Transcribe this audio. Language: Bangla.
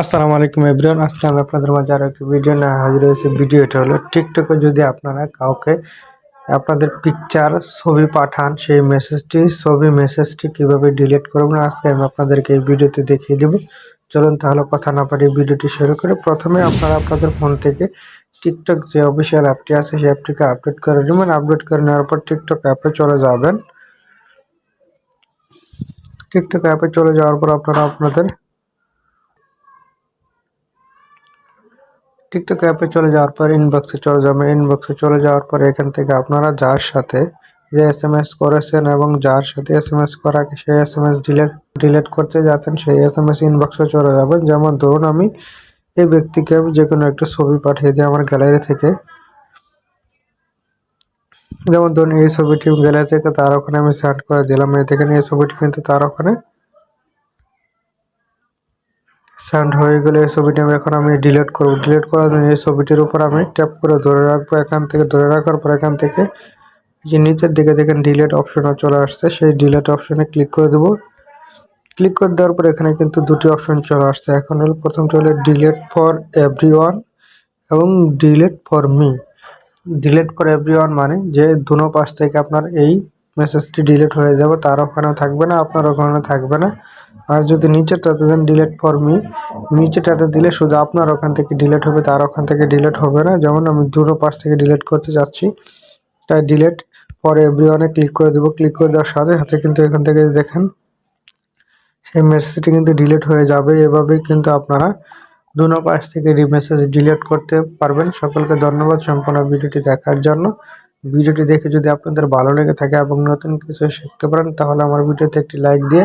আসসালামু আলাইকুম এভরিওয়ান, আজকে আমি আপনাদের মাঝে আরও একটি ভিডিও নিয়ে হাজির হয়েছি। ভিডিওটা হলো টিকটকে যদি আপনারা কাউকে আপনাদের পিকচার ছবি পাঠান, সেই মেসেজটি ছবি মেসেজটি কীভাবে ডিলিট করবেন, আজকে আমি আপনাদেরকে এই ভিডিওতে দেখিয়ে দেব। চলুন তাহলে কথা না পারিয়ে ভিডিওটি শুরু করে। প্রথমে আপনারা আপনাদের ফোন থেকে টিকটক যে অফিসিয়াল অ্যাপটি আছে, সেই অ্যাপটিকে আপডেট করে নেবেন। আপডেট করে নেওয়ার পর টিকটক অ্যাপে চলে যাবেন। টিকটক অ্যাপে চলে যাওয়ার পর আপনারা আপনাদের টিকটক অ্যাপে চলে যাওয়ার পর ইনবক্সে চলে যাবেন ইনবক্সে চলে যাওয়ার পর এখান থেকে আপনারা যার সাথে যে এস এম এস করেছেন এবং যার সাথে এস এম এস করা সেই S M S delete delete করতে যাচ্ছেন, সেই এস এম এস ইনবক্সে চলে যাবেন। যেমন ধরুন আমি এই ব্যক্তিকে যে কোনো একটা ছবি পাঠিয়ে দিই আমার গ্যালারি থেকে। যেমন ধরুন এই ছবিটি গ্যালারি থেকে তার ওখানে আমি সেন্ড করে দিলাম। এই দেখেন এই ছবিটি কিন্তু তার ওখানে সাউন্ড হয়ে গেলে এই ছবিটি আমি এখন আমি ডিলিট করব। ডিলিট করার জন্য এই ছবিটির উপর আমি ট্যাপ করে ধরে রাখব। এখান থেকে ধরে রাখার পর এখান থেকে যে নিচের দিকে দেখেন ডিলেট অপশন চলে আসছে। সেই ডিলেট অপশনে ক্লিক করে দেবো। ক্লিক করে দেওয়ার পর এখানে কিন্তু দুটি অপশন চলে আসছে। এখন হলো প্রথমটা হলো ডিলেট ফর এভরি এবং delete for me delete for every মানে যে দুনো পাশ থেকে আপনার এই মেসেজটি ডিলেট হয়ে যাবে, তার ওখানেও থাকবে না, আপনার ওখানে থাকবে না। আর যদি নিচেরটাতে দেন ডিলেট ফর মি নিচেটাতে দিলে শুধু আপনার ওখান থেকে ডিলেট হবে, তার ওখান থেকে ডিলেট হবে না। যেমন আমি দুটো পাশ থেকে ডিলেট করতে যাচ্ছি, তাই ডিলেট ফর এভরি ওয়ানে ক্লিক করে দেবো। ক্লিক করে দেওয়ার সাথে সাথে কিন্তু এখান থেকে দেখেন, সেই মেসেজটি কিন্তু ডিলেট হয়ে যাবে। এভাবেই কিন্তু আপনারা দুনো পাশ থেকে মেসেজ ডিলিট করতে পারবেন। সকলকে ধন্যবাদ সম্পূর্ণ ভিডিওটি দেখার জন্য। ভিডিওটি দেখে যদি আপনাদের ভালো লেগে থাকে এবং নতুন কিছু শিখতে পারেন, তাহলে আমার ভিডিওতে একটি লাইক দিয়ে